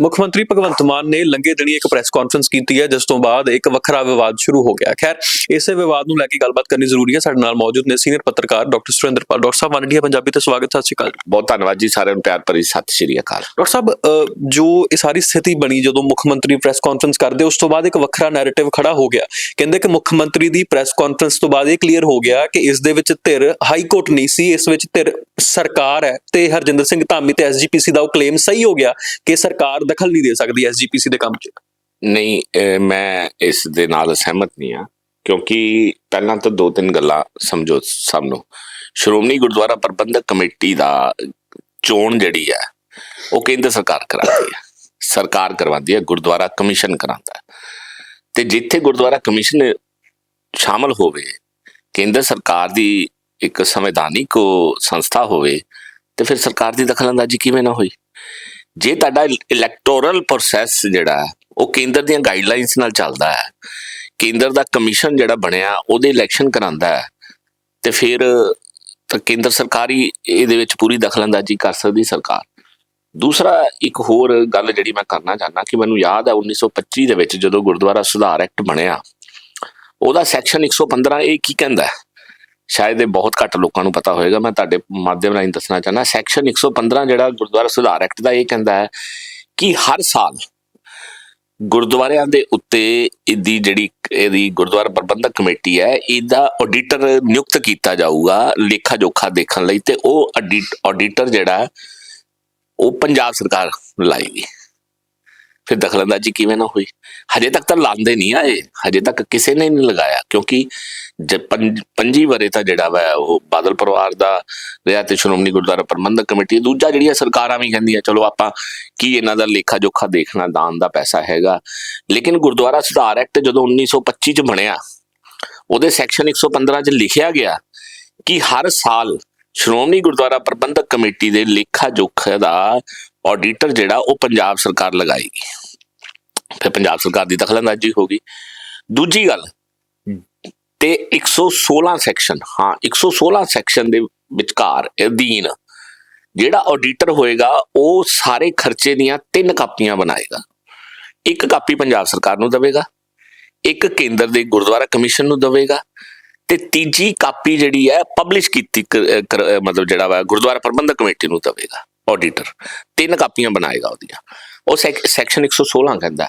ਮੁੱਖ ਮੰਤਰੀ ਭਗਵੰਤ ਮਾਨ ਨੇ ਲੰਗੇ ਦਿਨੀ ਇੱਕ ਪ੍ਰੈਸ ਕਾਨਫਰੰਸ ਕੀਤੀ ਹੈ ਜਿਸ ਤੋਂ ਬਾਅਦ ਇੱਕ ਵੱਖਰਾ ਵਿਵਾਦ ਸ਼ੁਰੂ ਹੋ ਗਿਆ। ਖੈਰ ਇਸੇ ਵਿਵਾਦ ਨੂੰ ਲੈ ਕੇ ਗੱਲਬਾਤ ਕਰਨੀ ਜ਼ਰੂਰੀ ਹੈ। ਸਾਡੇ ਨਾਲ ਮੌਜੂਦ ਨੇ ਸੀਨੀਅਰ ਪੱਤਰਕਾਰ ਡਾਕਟਰ ਸੁਰਿੰਦਰਪਾਲ ਡਾਕਟਰ ਸਾਹਿਬ ਵਨਡੀਆ ਪੰਜਾਬੀ ਤੇ ਸਵਾਗਤ ਸਤਿ ਸ਼੍ਰੀ ਅਕਾਲ ਬਹੁਤ ਧੰਨਵਾਦ ਜੀ ਸਾਰਿਆਂ ਨੂੰ। ਪਿਆਰ ਭਰੀ ਸਤਿ ਸ਼੍ਰੀ ਅਕਾਲ। ਡਾਕਟਰ ਸਾਹਿਬ ਜੋ ਇਹ ਸਾਰੀ ਸਥਿਤੀ ਬਣੀ ਜਦੋਂ ਮੁੱਖ ਮੰਤਰੀ ਪ੍ਰੈਸ ਕਾਨਫਰੰਸ ਕਰਦੇ ਉਸ ਤੋਂ ਬਾਅਦ ਇੱਕ ਵੱਖਰਾ ਨੈਰੇਟਿਵ ਖੜਾ ਹੋ ਗਿਆ। ਕਹਿੰਦੇ ਕਿ ਮੁੱਖ ਮੰਤਰੀ ਦੀ ਪ੍ਰੈਸ ਕਾਨਫਰੰਸ ਤੋਂ ਬਾਅਦ ਇਹ ਕਲੀਅਰ ਹੋ ਗਿਆ ਕਿ ਇਸ ਦੇ ਵਿੱਚ ਧਿਰ ਹਾਈ ਕੋਰਟ ਨਹੀਂ ਸੀ ਇਸ ਵਿੱਚ ਧਿਰ ਸਰਕਾਰ ਹੈ ਤੇ ਹਰਜਿੰਦਰ ਸਿੰਘ ਧਾਮੀ ਤੇ ਐਸਜੀਪੀਸੀ ਦਾ ਉਹ ਕਲੇਮ ਸਹੀ ਹੋ ਗਿਆ ਕਿ ਸਰਕਾਰ ਦਖਲ ਨਹੀਂ ਦੇ ਸਕਦੀ ਐਸਜੀਪੀਸੀ ਦੇ ਕੰਮ 'ਚ? ਨਹੀਂ ਮੈਂ ਇਸ ਦੇ ਨਾਲ ਸਹਿਮਤ ਨਹੀਂ ਆ ਕਿਉਂਕਿ ਪਹਿਲਾਂ ਤਾਂ ਦੋ ਤਿੰਨ ਗੱਲਾਂ ਸਮਝੋ ਸਭ ਨੂੰ। ਸ਼੍ਰੋਮਣੀ ਗੁਰਦੁਆਰਾ ਪ੍ਰਬੰਧਕ ਕਮੇਟੀ ਦਾ ਚੋਣ ਜਿਹੜੀ ਹੈ, ਉਹ ਕੇਂਦਰ ਸਰਕਾਰ ਕਰਾਉਂਦੀ ਹੈ। ਸਰਕਾਰ ਕਰਵਾਉਂਦੀ ਹੈ, ਗੁਰਦੁਆਰਾ ਕਮਿਸ਼ਨ ਕਰਾਉਂਦਾ ਤੇ ਜਿੱਥੇ ਗੁਰਦੁਆਰਾ ਕਮਿਸ਼ਨ ਸ਼ਾਮਲ ਹੋਵੇ, ਕੇਂਦਰ ਸਰਕਾਰ ਦੀ ਇੱਕ ਸੰਵਿਧਾਨਿਕ ਸੰਸਥਾ ਹੋਵੇ, ਤੇ ਫਿਰ ਸਰਕਾਰ ਦੀ ਦਖਲਅੰਦਾਜ਼ੀ ਕਿਵੇਂ ਨਾ ਹੋਈ? ਜੇ ਤੁਹਾਡਾ ਇਲੈਕਟੋਰਲ ਪ੍ਰੋਸੈਸ ਜਿਹੜਾ ਉਹ ਕੇਂਦਰ ਦੀਆਂ ਗਾਈਡਲਾਈਨਸ ਨਾਲ ਚੱਲਦਾ ਹੈ, ਕੇਂਦਰ ਦਾ ਕਮਿਸ਼ਨ ਜਿਹੜਾ ਬਣਿਆ, ਉਹਦੇ ਇਲੈਕਸ਼ਨ ਕਰਾਂਦਾ ਹੈ, ਤੇ ਫਿਰ ਤਾਂ ਕੇਂਦਰ ਸਰਕਾਰੀ ਇਹਦੇ ਵਿੱਚ ਪੂਰੀ ਦਖਲਅੰਦਾਜ਼ੀ ਕਰ ਸਕਦੀ ਸਰਕਾਰ ਦੂਸਰਾ ਇੱਕ ਹੋਰ ਗੱਲ ਜਿਹੜੀ ਮੈਂ ਕਰਨਾ ਚਾਹਨਾ ਕਿ ਮੈਨੂੰ ਯਾਦ ਹੈ 1925 ਦੇ ਵਿੱਚ ਜਦੋਂ ਗੁਰਦੁਆਰਾ ਸੁਧਾਰ ਐਕਟ ਬਣਿਆ, ਉਹਦਾ ਸੈਕਸ਼ਨ 115 ਇਹ ਕੀ ਕਹਿੰਦਾ ਹੈ? ਸ਼ਾਇਦ ਇਹ ਬਹੁਤ ਘੱਟ ਲੋਕਾਂ ਨੂੰ ਪਤਾ ਹੋਵੇਗਾ ਮੈਂ ਤੁਹਾਡੇ ਮਾਧਿਅਮ ਰਾਹੀਂ ਦੱਸਣਾ ਚਾਹਨਾ ਸੈਕਸ਼ਨ 115 ਜਿਹੜਾ ਗੁਰਦੁਆਰਾ ਸੁਧਾਰ ਐਕਟ ਦਾ ਇਹ ਕਹਿੰਦਾ ਹੈ ਕਿ ਹਰ ਸਾਲ ਗੁਰਦੁਆਰਿਆਂ ਦੇ ਉੱਤੇ ਇਹਦੀ ਜਿਹੜੀ, ਇਹਦੀ ਗੁਰਦੁਆਰਾ ਪ੍ਰਬੰਧਕ ਕਮੇਟੀ ਹੈ, ਇਹਦਾ ਆਡੀਟਰ ਨਿਯੁਕਤ ਕੀਤਾ ਜਾਊਗਾ ਲੇਖਾ ਜੋਖਾ ਦੇਖਣ ਲਈ ਤੇ ਉਹ ਆਡੀਟਰ ਜਿਹੜਾ ਉਹ ਪੰਜਾਬ ਸਰਕਾਰ ਲਾਏਗੀ। ਫਿਰ ਦਖਲਅੰਦਾਜ਼ੀ ਕਿਵੇਂ ਨਾ ਹੋਈ। ਹਜੇ ਤੱਕ ਤਾਂ ਲਾਂਦੇ ਨਹੀਂ ਆਏ ਹਜੇ ਤੱਕ ਕਿਸੇ ਨੇ ਨਹੀਂ ਲਗਾਇਆ ਕਿਉਂਕਿ ਜੇ ਪੰਜੀ ਵਰੇ ਤਾਂ ਜਿਹੜਾ ਵਾ ਉਹ ਬਾਦਲ ਪਰਿਵਾਰ ਦਾ ਰਿਹਾ ਤੇ ਸ਼੍ਰੋਮਣੀ ਗੁਰਦੁਆਰਾ ਪ੍ਰਬੰਧਕ ਕਮੇਟੀ, ਦੂਜਾ ਜਿਹੜੀਆਂ ਸਰਕਾਰਾਂ ਵੀ ਕਹਿੰਦੀਆਂ, ਚਲੋ ਆਪਾਂ ਕੀ ਇਹਨਾਂ ਦਾ ਲੇਖਾ ਜੋਖਾ ਦੇਖਣਾ, ਦਾਨ ਦਾ ਪੈਸਾ ਹੈਗਾ। ਲੇਕਿਨ ਗੁਰਦੁਆਰਾ ਸੁਧਾਰ ਐਕਟ ਜਦੋਂ 1925 ਚ ਬਣਿਆ, ਉਹਦੇ ਸੈਕਸ਼ਨ 115 ਚ ਲਿਖਿਆ ਗਿਆ ਕਿ ਹਰ ਸਾਲ ਸ਼੍ਰੋਮਣੀ ਗੁਰਦੁਆਰਾ ਪ੍ਰਬੰਧਕ ਕਮੇਟੀ ਦੇ ਲੇਖਾ ਜੋਖਾ ਦਾ ਆਡੀਟਰ ਜਿਹੜਾ, ਉਹ ਪੰਜਾਬ ਸਰਕਾਰ ਲਗਾਏਗੀ। ਫਿਰ ਪੰਜਾਬ ਸਰਕਾਰ ਦੀ ਦਖਲਅੰਦਾਜ਼ੀ ਹੋਗੀ ਦੂਜੀ ਗੱਲ ਤੇ 116 ਸੈਕਸ਼ਨ ਹਾਂ 116 ਸੈਕਸ਼ਨ ਦੇ ਵਿਚਕਾਰ ਅਧੀਨ ਜਿਹੜਾ ਆਡੀਟਰ ਹੋਏਗਾ, ਉਹ ਸਾਰੇ ਖਰਚੇ ਦੀਆਂ ਤਿੰਨ ਕਾਪੀਆਂ ਬਣਾਏਗਾ। ਇੱਕ ਕਾਪੀ ਪੰਜਾਬ ਸਰਕਾਰ ਨੂੰ ਦੇਵੇਗਾ, ਇੱਕ ਕੇਂਦਰ ਦੇ ਗੁਰਦੁਆਰਾ ਕਮਿਸ਼ਨ ਨੂੰ ਦੇਵੇਗਾ ਤੇ ਤੀਜੀ ਕਾਪੀ ਜਿਹੜੀ ਹੈ ਪਬਲਿਸ਼ ਕੀਤੀ ਕ- ਕਰ- ਮਤਲਬ ਜਿਹੜਾ ਵਾ, ਗੁਰਦੁਆਰਾ ਪ੍ਰਬੰਧਕ ਕਮੇਟੀ ਨੂੰ ਦੇਵੇਗਾ ਆਡੀਟਰ ਤਿੰਨ ਕਾਪੀਆਂ ਬਣਾਏਗਾ ਉਹਦੀਆਂ। ਉਹ ਸੈਕ- ਸੈਕਸ਼ਨ 116 ਕਹਿੰਦਾ।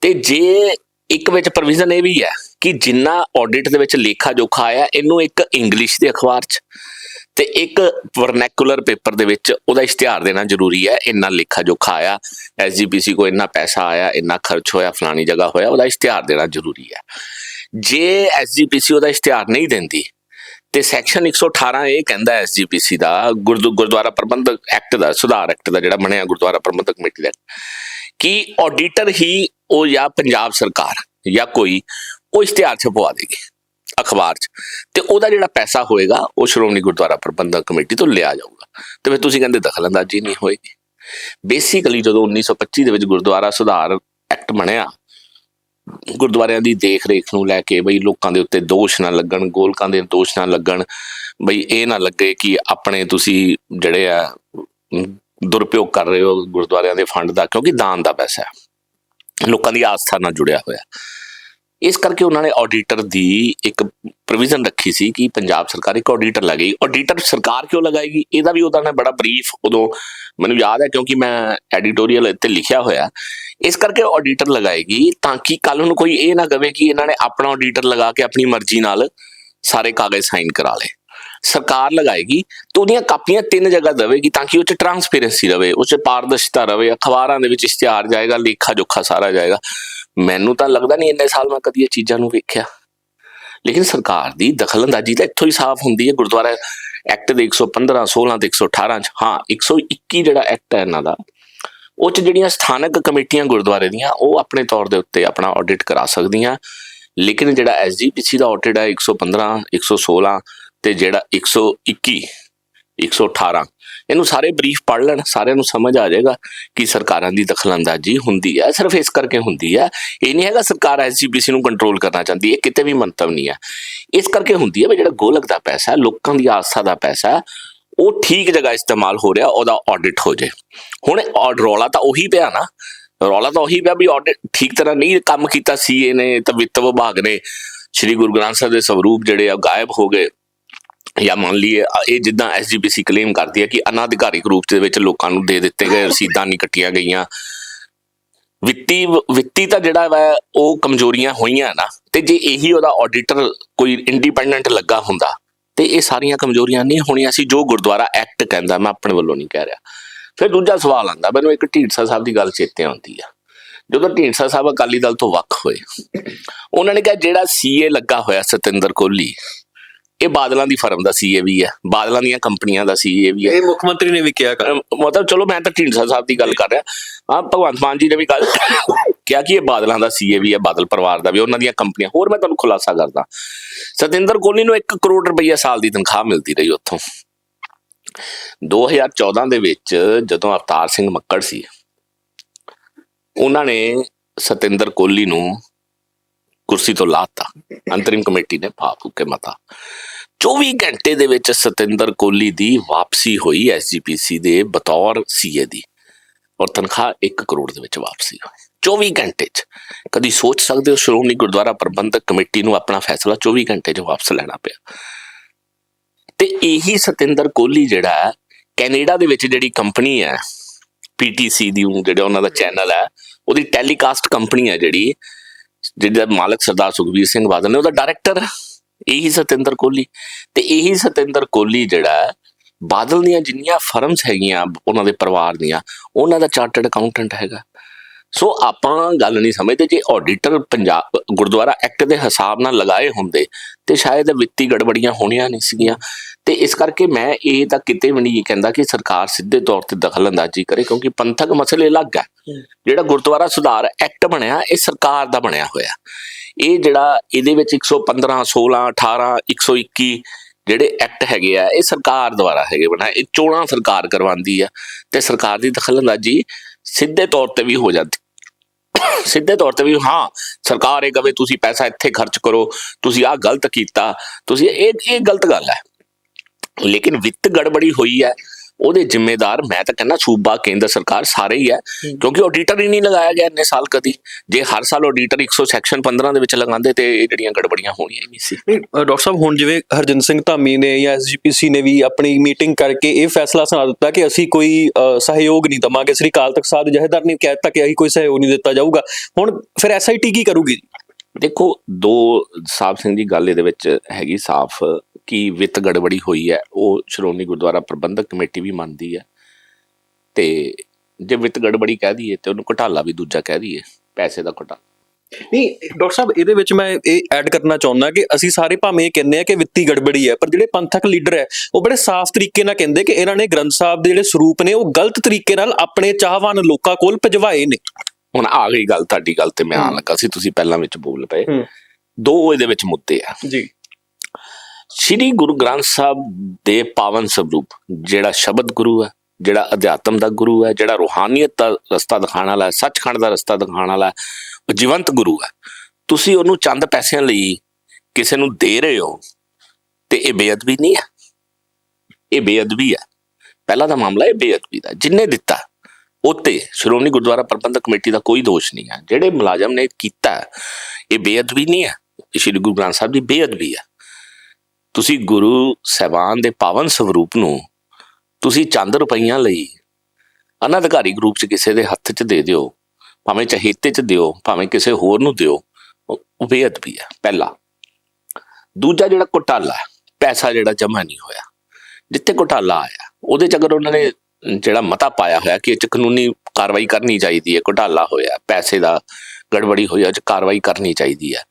ਤੇ ਜੇ ਇੱਕ ਵਿੱਚ ਪ੍ਰੋਵੀਜ਼ਨ ਇਹ ਵੀ ਹੈ ਕਿ ਜਿੰਨਾ ਆਡਿਟ ਦੇ ਵਿੱਚ ਲੇਖਾ ਜੋਖਾ ਆਇਆ, ਇਹਨੂੰ ਇੱਕ ਇੰਗਲਿਸ਼ ਦੇ ਅਖਬਾਰ 'ਚ ਤੇ ਇੱਕ ਵਰਨੈਕੂਲਰ ਪੇਪਰ ਦੇ ਵਿੱਚ ਉਹਦਾ ਇਸ਼ਤਿਹਾਰ ਦੇਣਾ ਜ਼ਰੂਰੀ ਹੈ। ਇੰਨਾ ਲੇਖਾ ਜੋਖਾ ਆਇਆ ਐਸਜੀਪੀਸੀ ਕੋ ਇੰਨਾ ਪੈਸਾ ਆਇਆ, ਇੰਨਾ ਖਰਚ ਹੋਇਆ, ਫਲਾਣੀ ਜਗ੍ਹਾ ਹੋਇਆ, ਉਹਦਾ ਇਸ਼ਤਿਹਾਰ ਦੇਣਾ ਜ਼ਰੂਰੀ ਹੈ। ਜੇ ਐਸਜੀਪੀਸੀ ਉਹਦਾ ਇਸ਼ਤਿਹਾਰ ਨਹੀਂ ਦਿੰਦੀ, ਤੇ ਸੈਕਸ਼ਨ 118 ਇਹ ਕਹਿੰਦਾ ਐਸਜੀਪੀਸੀ ਦਾ, ਗੁਰਦੁ, ਗੁਰਦੁਆਰਾ ਪ੍ਰਬੰਧਕ ਐਕਟ ਦਾ, ਸੁਧਾਰ ਐਕਟ ਦਾ ਜਿਹੜਾ ਬਣਿਆ ਗੁਰਦੁਆਰਾ ਪ੍ਰਬੰਧਕ ਕਮੇਟੀ ਦਾ, ਕਿ ਆਡੀਟਰ ਹੀ ਉਹ ਜਾਂ ਪੰਜਾਬ ਸਰਕਾਰ ਜਾਂ ਕੋਈ, ਉਹ ਇਸ਼ਤਿਹਾਰ ਛਪਵਾ ਦੇਗੀ ਅਖਬਾਰ 'ਚ। ਤੇ ਉਹਦਾ ਜਿਹੜਾ ਪੈਸਾ ਹੋਏਗਾ, ਉਹ ਸ਼੍ਰੋਮਣੀ ਗੁਰਦੁਆਰਾ ਪ੍ਰਬੰਧਕ ਕਮੇਟੀ ਤੋਂ ਲਿਆ ਜਾਊਗਾ। ਤੇ ਫਿਰ ਤੁਸੀਂ ਕਹਿੰਦੇ ਦਖਲਅੰਦਾਜ਼ੀ ਨਹੀਂ ਹੋਏਗੀ। ਬੇਸਿਕਲੀ ਜਦੋਂ 1925 ਦੇ ਵਿੱਚ ਗੁਰਦੁਆਰਾ ਸੁਧਾਰ ਐਕਟ ਬਣਿਆ, ਗੁਰਦੁਆਰਿਆਂ ਦੀ ਦੇਖ ਰੇਖ ਨੂੰ ਲੈ ਕੇ ਬਈ ਲੋਕਾਂ ਦੇ ਉੱਤੇ ਦੋਸ਼ ਨਾ ਲੱਗਣ, ਗੋਲਕਾਂ ਦੇ ਦੋਸ਼ ਨਾ ਲੱਗਣ, ਬਈ ਇਹ ਨਾ ਲੱਗੇ ਕਿ ਆਪਣੇ ਤੁਸੀਂ ਜਿਹੜੇ ਆ, ਦੁਰਪਯੋਗ ਕਰ ਰਹੇ ਹੋ ਗੁਰਦੁਆਰਿਆਂ ਦੇ ਫੰਡ ਦਾ, ਕਿਉਂਕਿ ਦਾਨ ਦਾ ਪੈਸਾ ਹੈ। ਲੋਕਾਂ ਦੀ ਆਸਥਾ ਨਾਲ ਜੁੜਿਆ ਹੋਇਆ। ਇਸ ਕਰਕੇ ਉਹਨਾਂ ਨੇ ਆਡੀਟਰ ਦੀ ਇੱਕ ਪ੍ਰੋਵੀਜ਼ਨ ਰੱਖੀ ਸੀ ਕਿ ਪੰਜਾਬ ਸਰਕਾਰ ਇੱਕ ਆਡੀਟਰ ਲਗਾਏਗੀ। ਆਡੀਟਰ ਸਰਕਾਰ ਕਿਉਂ ਲਗਾਏਗੀ? ਇਹਦਾ ਵੀ ਉਹਦਾ ਨੇ ਬੜਾ ਬਰੀਫ ਉਦੋਂ ਮੈਨੂੰ ਯਾਦ ਹੈ ਕਿਉਂਕਿ ਮੈਂ ਐਡੀਟੋਰੀਅਲ ਇੱਥੇ ਲਿਖਿਆ ਹੋਇਆ। ਇਸ ਕਰਕੇ ਆਡੀਟਰ ਲਗਾਏਗੀ ਤਾਂ ਕਿ ਕੱਲ ਨੂੰ ਕੋਈ ਇਹ ਨਾ ਕਵੇ ਕਿ ਇਹਨਾਂ ਨੇ ਆਪਣਾ ਆਡੀਟਰ ਲਗਾ ਕੇ ਆਪਣੀ ਮਰਜ਼ੀ ਨਾਲ ਸਾਰੇ ਕਾਗਜ਼ ਸਾਈਨ ਕਰਾ ਲਏ। ਸਰਕਾਰ ਲਗਾਏਗੀ ਤੇ ਉਹਦੀਆਂ ਕਾਪੀਆਂ ਤਿੰਨ ਜਗ੍ਹਾ ਦੇਵੇਗੀ ਤਾਂ ਕਿ ਉਹ ਚ ਟਰਾਂਸਪੇਰੈਂਸੀ ਰਵੇ, ਉਹ ਚ ਪਾਰਦਰਸ਼ਤਾ ਰਵੇ, ਅਖਬਾਰਾਂ ਦੇ ਵਿੱਚ ਇਸ਼ਤਿਹਾਰ ਜਾਏਗਾ, ਲੇਖਾ ਜੋਖਾ ਸਾਰਾ ਜਾਏਗਾ। ਮੈਨੂੰ ਤਾਂ ਲੱਗਦਾ ਨਹੀਂ ਇੰਨੇ ਸਾਲ ਮੈਂ ਕਦੀ ਇਹ ਚੀਜ਼ਾਂ ਨੂੰ ਵੇਖਿਆ। ਲੇਕਿਨ ਸਰਕਾਰ ਦੀ ਦਖਲਅੰਦਾਜ਼ੀ ਤਾਂ ਇੱਥੋਂ ਹੀ ਸਾਫ਼ ਹੁੰਦੀ ਹੈ, ਗੁਰਦੁਆਰਾ ਐਕਟ ਦੇ 115 16 ਤੇ 118 ਚ। ਹਾਂ 121 ਜਿਹੜਾ ਐਕਟ ਹੈ ਇਹਨਾਂ ਦਾ, ਉਹ ਚ ਜਿਹੜੀਆਂ ਸਥਾਨਕ ਕਮੇਟੀਆਂ ਗੁਰਦੁਆਰੇ ਦੀਆਂ, ਉਹ ਆਪਣੇ ਤੌਰ ਦੇ ਉੱਤੇ ਆਪਣਾ ਆਡਿਟ ਕਰਾ ਸਕਦੀਆਂ। ਲੇਕਿਨ ਜਿਹੜਾ ਐਸਜੀਪੀਸੀ ਦਾ ਆਡਿਟ ਹੈ 115 116 ਤੇ ਜਿਹੜਾ 121 118 ਇਹਨੂੰ ਸਾਰੇ ਬਰੀਫ ਪੜ੍ਹ ਲੈਣ ਸਾਰਿਆਂ ਨੂੰ ਸਮਝ ਆ ਜਾਏਗਾ ਕਿ ਸਰਕਾਰਾਂ ਦੀ ਦਖਲਅੰਦਾਜ਼ੀ ਹੁੰਦੀ ਹੈ ਸਿਰਫ ਇਸ ਕਰਕੇ ਹੁੰਦੀ ਹੈ ਇਹ ਨਹੀਂ ਹੈਗਾ ਸਰਕਾਰ ਐਸਜੀਪੀਸੀ ਨੂੰ ਕੰਟਰੋਲ ਕਰਨਾ ਚਾਹੁੰਦੀ ਹੈ ਕਿਤੇ ਵੀ ਮੰਤਵ ਨਹੀਂ ਹੈ। ਇਸ ਕਰਕੇ ਹੁੰਦੀ ਹੈ ਵੀ ਜਿਹੜਾ ਗੋਲਕ ਦਾ ਪੈਸਾ ਹੈ, ਲੋਕਾਂ ਦੀ ਆਸਥਾ ਦਾ ਪੈਸਾ ਹੈ, ਉਹ ਠੀਕ ਜਗ੍ਹਾ ਇਸਤੇਮਾਲ ਹੋ ਰਿਹਾ ਉਹਦਾ ਆਡਿਟ ਹੋ ਜੇ। ਹੁਣ ਰੌਲਾ ਤਾਂ ਉਹੀ ਪਿਆ ਨਾ ਰੌਲਾ ਤਾਂ ਉਹੀ ਪਿਆ ਵੀ ਆਡਿਟ ਠੀਕ ਤਰ੍ਹਾਂ ਨਹੀਂ ਕੰਮ ਕੀਤਾ ਸੀਏ ਨੇ ਤਾਂ ਵਿੱਤ ਵਿਭਾਗ ਨੇ ਸ਼੍ਰੀ ਗੁਰੂ ਗ੍ਰੰਥ ਸਾਹਿਬ ਦੇ ਸਵਰੂਪ ਜਿਹੜੇ ਆ ਗਾਇਬ ਹੋ ਗਏ। ਜਾਂ ਮੰਨ ਲਈਏ ਇਹ ਜਿੱਦਾਂ ਐਸਜੀਪੀਸੀ ਕਲੇਮ ਕਰਦੀ ਹੈ ਕਿ ਅਨਾਧਿਕਾਰਿਕ ਰੂਪ ਦੇ ਵਿੱਚ ਲੋਕਾਂ ਨੂੰ ਦੇ ਦਿੱਤੇ ਗਏ ਰਸੀਦਾਂ ਨਹੀਂ ਕੱਟੀਆਂ ਗਈਆਂ। ਵਿੱਤੀ ਵਿੱਤੀ ਤਾਂ ਜਿਹੜਾ ਵਾ, ਉਹ ਕਮਜ਼ੋਰੀਆਂ ਹੋਈਆਂ ਨਾ, ਤੇ ਜੇ ਇਹੀ ਉਹਦਾ ਆਡੀਟਰ ਕੋਈ ਇੰਡੀਪੈਂਡੈਂਟ ਲੱਗਾ ਹੁੰਦਾ, ਤੇ ਇਹ ਸਾਰੀਆਂ ਕਮਜ਼ੋਰੀਆਂ ਨਹੀਂ ਹੋਣੀਆਂ ਸੀ, ਜੋ ਗੁਰਦੁਆਰਾ ਐਕਟ ਕਹਿੰਦਾ, ਮੈਂ ਆਪਣੇ ਵੱਲੋਂ ਨਹੀਂ ਕਹਿ ਰਿਹਾ। ਫਿਰ ਦੂਜਾ ਸਵਾਲ ਆਂਦਾ ਮੈਨੂੰ ਇੱਕ ਢੀਂਡਸਾ ਸਾਹਿਬ ਦੀ ਗੱਲ ਚੇਤੇ ਆਉਂਦੀ ਆ। ਜਦੋਂ ਢੀਂਡਸਾ ਸਾਹਿਬ ਅਕਾਲੀ ਦਲ ਤੋਂ ਵੱਖ ਹੋਏ, ਉਹਨਾਂ ਨੇ ਕਿਹਾ ਜਿਹੜਾ ਸੀਏ ਲੱਗਾ ਹੋਇਆ ਸਤਿੰਦਰ ਕੋਹਲੀ ਇਹ ਬਾਦਲਾਂ ਦੀ ਫਰਮ ਦਾ ਸੀਏ ਵੀ ਹੈ। ਬਾਦਲਾਂ ਦੀਆਂ ਕੰਪਨੀਆਂ ਦਾ ਸੀਏ ਵੀ ਹੈ। ਇਹ ਮੁੱਖ ਮੰਤਰੀ ਨੇ ਵੀ ਕਿਹਾ ਮਤਲਬ ਚਲੋ ਮੈਂ ਤਾਂ ਢੀਂਡਸਾ ਸਾਹਿਬ ਦੀ ਗੱਲ ਕਰ ਰਿਹਾ। ਹਾਂ ਭਗਵੰਤ ਮਾਨ ਜੀ ਨੇ ਵੀ ਗੱਲ ਕਿਹਾ ਕਿ ਇਹ ਬਾਦਲਾਂ ਦਾ ਸੀਏ ਵੀ ਹੈ ਬਾਦਲ ਪਰਿਵਾਰ ਦਾ ਵੀ ਉਹਨਾਂ ਦੀਆਂ ਕੰਪਨੀਆਂ। ਹੋਰ ਮੈਂ ਤੁਹਾਨੂੰ ਖੁਲਾਸਾ ਕਰਦਾ। ਸਤਿੰਦਰ ਕੋਹਲੀ ਨੂੰ 1 ਕਰੋੜ ਰੁਪਈਆ ਸਾਲ ਦੀ ਤਨਖਾਹ ਮਿਲਦੀ ਰਹੀ ਉੱਥੋਂ। 2014 ਦੇ ਵਿੱਚ ਜਦੋਂ ਅਵਤਾਰ ਸਿੰਘ ਮੱਕੜ ਸੀ ਉਹਨਾਂ ਨੇ ਸਤਿੰਦਰ ਕੋਹਲੀ ਨੂੰ ਕੁਰਸੀ ਤੋਂ ਲਾਤਾ। ਅੰਤਰਿਮ ਕਮੇਟੀ ਨੇ ਪਾ ਫੂਕੇ ਮਤਾ 24 ਘੰਟੇ ਦੇ ਵਿੱਚ ਸਤਿੰਦਰ ਕੋਹਲੀ ਦੀ ਵਾਪਸੀ ਹੋਈ ਐਸਜੀਪੀਸੀ ਦੇ ਬਤੌਰ ਸੀਏ ਦੀ ਔਰ ਤਨਖਾਹ 1 ਕਰੋੜ ਦੇ ਵਿੱਚ ਵਾਪਸੀ ਹੋਈ। 24 ਘੰਟੇ ਚ ਕਦੀ ਸੋਚ ਸਕਦੇ ਹੋ ਸ਼੍ਰੋਮਣੀ ਗੁਰਦੁਆਰਾ ਪ੍ਰਬੰਧਕ ਕਮੇਟੀ ਨੂੰ ਆਪਣਾ ਫੈਸਲਾ 24 ਘੰਟੇ ਚ ਵਾਪਸ ਲੈਣਾ ਪਿਆ? ਤੇ ਇਹੀ ਸਤਿੰਦਰ ਕੋਹਲੀ ਜਿਹੜਾ ਹੈ, ਕੈਨੇਡਾ ਦੇ ਵਿੱਚ ਜਿਹੜੀ ਕੰਪਨੀ ਹੈ ਪੀਟੀਸੀ ਦੀ ਜਿਹੜਾ ਉਹਨਾਂ ਦਾ ਚੈਨਲ ਹੈ ਉਹਦੀ ਟੈਲੀਕਾਸਟ ਕੰਪਨੀ ਹੈ ਜਿਹੜੀ ਜਿਹਦਾ ਮਾਲਕ ਸਰਦਾਰ ਸੁਖਬੀਰ ਸਿੰਘ ਬਾਦਲ ਨੇ, ਉਹਦਾ ਡਾਇਰੈਕਟਰ ਇਹੀ ਸਤਿੰਦਰ ਕੋਹਲੀ। ਤੇ ਇਹੀ ਸਤਿੰਦਰ ਕੋਹਲੀ ਜਿਹੜਾ ਬਾਦਲ ਦੀਆਂ ਜਿੰਨੀਆਂ ਫਰਮਸ ਹੈਗੀਆਂ, ਉਹਨਾਂ ਦੇ ਪਰਿਵਾਰ ਦੀਆਂ, ਉਹਨਾਂ ਦਾ ਚਾਰਟਰਡ ਅਕਾਊਂਟੈਂਟ ਹੈਗਾ। ਸੋ ਆਪਾਂ ਗੱਲ ਨਹੀਂ ਸਮਝਦੇ ਜੇ ਆਡੀਟਰ ਪੰਜਾਬ ਗੁਰਦੁਆਰਾ ਐਕਟ ਦੇ ਹਿਸਾਬ ਨਾਲ ਲਗਾਏ ਹੁੰਦੇ ਤੇ ਸ਼ਾਇਦ ਵਿੱਤੀ ਗੜਬੜੀਆਂ ਹੋਣੀਆਂ ਨਹੀਂ ਸੀਗੀਆਂ। ਤੇ ਇਸ ਕਰਕੇ ਮੈਂ ਇਹ ਤਾਂ ਕਿਤੇ ਵੀ ਨਹੀਂ ਕਹਿੰਦਾ ਕਿ ਸਰਕਾਰ ਸਿੱਧੇ ਤੌਰ ਤੇ ਦਖਲ ਅੰਦਾਜ਼ੀ ਕਰੇ ਕਿਉਂਕਿ ਪੰਥਕ ਮਸਲੇ ਅਲੱਗ ਹੈ। ਜਿਹੜਾ ਗੁਰਦੁਆਰਾ ਸੁਧਾਰ ਐਕਟ ਬਣਿਆ ਇਹ ਸਰਕਾਰ ਦਾ ਬਣਿਆ ਹੋਇਆ। ਇਹ ਜਿਹੜਾ ਇਹਦੇ ਵਿੱਚ 115 16 18 121 ਜਿਹੜੇ ਐਕਟ ਹੈਗੇ ਆ ਇਹ ਸਰਕਾਰ ਦੁਆਰਾ ਹੈਗੇ ਬਣਾਏ। ਇਹ ਚੋਣਾਂ ਸਰਕਾਰ ਕਰਵਾਉਂਦੀ ਆ ਤੇ ਸਰਕਾਰ ਦੀ ਦਖਲਅੰਦਾਜ਼ੀ ਸਿੱਧੇ ਤੌਰ ਤੇ ਵੀ ਹੋ ਜਾਂਦੀ। ਸਿੱਧੇ ਤੌਰ ਤੇ ਵੀ, ਹਾਂ, ਸਰਕਾਰ ਇਹ ਕਵੇ, ਤੁਸੀਂ ਪੈਸਾ ਇੱਥੇ ਖਰਚ ਕਰੋ, ਤੁਸੀਂ ਆਹ ਗਲਤ ਕੀਤਾ, ਤੁਸੀਂ ਇਹ ਇਹ ਗਲਤ ਗੱਲ ਹੈ। ਲੇਕਿਨ ਵਿੱਤ ਗੜਬੜੀ ਹੋਈ ਹੈ ਉਹਦੇ ਜ਼ਿੰਮੇਦਾਰ ਮੈਂ ਤਾਂ ਕਹਿੰਦਾ ਸੂਬਾ ਕੇਂਦਰ ਸਰਕਾਰ ਸਾਰੇ ਹੀ ਹੈ ਕਿਉਂਕਿ ਆਡੀਟਰ ਹੀ ਨਹੀਂ ਲਗਾਇਆ ਗਿਆ ਇੰਨੇ ਸਾਲ ਕਦੀ। ਜੇ ਹਰ ਸਾਲ ਆਡੀਟਰ 100 ਸੈਕਸ਼ਨ 15 ਦੇ ਵਿੱਚ ਲਗਾਉਂਦੇ ਤੇ ਇਹ ਜਿਹੜੀਆਂ ਗੜਬੜੀਆਂ ਹੋਣੀਆਂ ਹੀ ਨਹੀਂ ਸੀ। ਡਾਕਟਰ ਸਾਹਿਬ ਹੁਣ ਜਿਵੇਂ ਹਰਜਿੰਦਰ ਸਿੰਘ ਧਾਮੀ ਨੇ ਜਾਂ ਐਸਜੀਪੀਸੀ ਨੇ ਵੀ ਆਪਣੀ ਮੀਟਿੰਗ ਕਰਕੇ ਇਹ ਫੈਸਲਾ ਸੁਣਾ ਦਿੱਤਾ ਕਿ ਅਸੀਂ ਕੋਈ ਸਹਿਯੋਗ ਨਹੀਂ ਦਵਾਂਗੇ ਸ੍ਰੀ ਅਕਾਲ ਤਖਤ ਸਾਹਿਬ ਦੇ ਜਥੇਦਾਰ ਨੇ ਕਹਿ ਦਿੱਤਾ ਕਿ ਅਸੀਂ ਕੋਈ ਸਹਿਯੋਗ ਨਹੀਂ ਦਿੱਤਾ ਜਾਊਗਾ। ਹੁਣ ਫਿਰ ਐਸਆਈਟੀ ਕੀ ਕਰੂਗੀ? ਦੇਖੋ ਦੋ ਸਾਹਿਬ ਸਿੰਘ ਦੀ ਗੱਲ ਇਹਦੇ ਵਿੱਚ ਹੈਗੀ ਸਾਫ਼ ਕਿ ਵਿੱਤ ਗੜਬੜੀ ਹੋਈ ਹੈ ਉਹ ਸ਼੍ਰੋਮਣੀ ਗੁਰਦੁਆਰਾ ਪ੍ਰਬੰਧਕ ਕਮੇਟੀ ਵੀ ਮੰਨਦੀ ਹੈ। ਤੇ ਜੇ ਵਿੱਤ ਗੜਬੜੀ ਕਹਿ ਦਈਏ ਤੇ ਉਹਨੂੰ ਘੁਟਾਲਾ ਵੀ ਦੂਜਾ ਕਹਿ ਦਈਏ ਪੈਸੇ ਦਾ ਘੁਟਾਲਾ। ਨਹੀਂ ਡਾਕਟਰ ਸਾਹਿਬ ਇਹਦੇ ਵਿੱਚ ਮੈਂ ਇਹ ਐਡ ਕਰਨਾ ਚਾਹੁੰਦਾ ਕਿ ਅਸੀਂ ਸਾਰੇ ਭਾਵੇਂ ਇਹ ਕਹਿੰਦੇ ਆ ਕਿ ਵਿੱਤੀ ਗੜਬੜੀ ਹੈ ਪਰ ਜਿਹੜੇ ਪੰਥਕ ਲੀਡਰ ਹੈ ਉਹ ਬੜੇ ਸਾਫ਼ ਤਰੀਕੇ ਨਾਲ ਕਹਿੰਦੇ ਕਿ ਇਹਨਾਂ ਨੇ ਗ੍ਰੰਥ ਸਾਹਿਬ ਦੇ ਜਿਹੜੇ ਸਰੂਪ ਨੇ ਉਹ ਗਲਤ ਤਰੀਕੇ ਨਾਲ ਆਪਣੇ ਚਾਹਵਾਨ ਲੋਕਾਂ ਕੋਲ ਭਜਵਾਏ ਨੇ। ਹੁਣ ਆ ਗਈ ਗੱਲ ਤੁਹਾਡੀ ਗੱਲ ਤੇ ਮੈਂ ਆਣ ਲੱਗਾ ਸੀ ਤੁਸੀਂ ਪਹਿਲਾਂ ਵਿੱਚ ਬੋਲ ਪਏ। ਦੋ ਇਹਦੇ ਵਿੱਚ ਮੁੱਦੇ ਆ। ਜੀ। ਸ੍ਰੀ ਗੁਰੂ ਗ੍ਰੰਥ ਸਾਹਿਬ ਦੇ ਪਾਵਨ ਸਰੂਪ, ਜਿਹੜਾ ਸ਼ਬਦ ਗੁਰੂ ਹੈ, ਜਿਹੜਾ ਅਧਿਆਤਮ ਦਾ ਗੁਰੂ ਹੈ, ਜਿਹੜਾ ਰੂਹਾਨੀਅਤ ਦਾ ਰਸਤਾ ਦਿਖਾਉਣ ਵਾਲਾ ਹੈ, ਸੱਚਖੰਡ ਦਾ ਰਸਤਾ ਦਿਖਾਉਣ ਵਾਲਾ ਹੈ, ਉਹ ਜੀਵੰਤ ਗੁਰੂ ਹੈ। ਤੁਸੀਂ ਉਹਨੂੰ ਚੰਦ ਪੈਸਿਆਂ ਲਈ ਕਿਸੇ ਨੂੰ ਦੇ ਰਹੇ ਹੋ, ਤੇ ਇਹ ਬੇਅਦਬੀ ਨਹੀਂ ਹੈ। ਇਹ ਬੇਅਦਬੀ ਹੈ। ਪਹਿਲਾ ਦਾ ਮਾਮਲਾ ਇਹ ਬੇਅਦਬੀ ਦਾ ਜਿੰਨੇ ਦਿੱਤਾ ਉਤੇ ਸ਼੍ਰੋਮਣੀ ਗੁਰਦੁਆਰਾ ਪ੍ਰਬੰਧਕ ਕਮੇਟੀ ਦਾ ਕੋਈ ਦੋਸ਼ ਨਹੀਂ ਹੈ। ਜਿਹੜੇ ਮੁਲਾਜ਼ਮ ਨੇ ਕੀਤਾ, ਇਹ ਬੇਅਦਬੀ ਨਹੀਂ ਹੈ। ਇਹ ਸ਼੍ਰੀ ਗੁਰੂ ਗ੍ਰੰਥ ਸਾਹਿਬ ਦੀ ਬੇਅਦਬੀ ਹੈ। ਤੁਸੀਂ ਗੁਰੂ ਸਹਿਬਾਨ ਦੇ ਪਾਵਨ ਸਵਰੂਪ ਨੂੰ ਤੁਸੀਂ ਚੰਦ ਰੁਪਈਆਂ ਲਈ ਅਨਧਿਕਾਰਿਕ ਰੂਪ ਚ ਕਿਸੇ ਦੇ ਹੱਥ 'ਚ ਦੇ ਦਿਓ, ਭਾਵੇਂ ਚਹੇਤੇ 'ਚ ਦਿਓ, ਭਾਵੇਂ ਕਿਸੇ ਹੋਰ ਨੂੰ ਦਿਓ, ਉਹ ਉਹ ਬੇਅਦਬੀ ਹੈ ਪਹਿਲਾ। ਦੂਜਾ ਜਿਹੜਾ ਘੁਟਾਲਾ ਪੈਸਾ ਜਿਹੜਾ ਜਮ੍ਹਾਂ ਨਹੀਂ ਹੋਇਆ, ਜਿੱਥੇ ਘੁਟਾਲਾ ਆਇਆ, ਉਹਦੇ 'ਚ ਅਗਰ ਉਹਨਾਂ ਨੇ ਜਿਹੜਾ ਮਤਾ ਪਾਇਆ ਹੋਇਆ ਕਿ ਇਹ 'ਚ ਕਾਨੂੰਨੀ ਕਾਰਵਾਈ ਕਰਨੀ ਚਾਹੀਦੀ ਹੈ, ਘੁਟਾਲਾ ਹੋਇਆ, ਪੈਸੇ ਦਾ ਗੜਬੜੀ ਹੋਈ ਹੈ ਕਾਰਵਾਈ ਕਰਨੀ ਚਾਹੀਦੀ ਹੈ,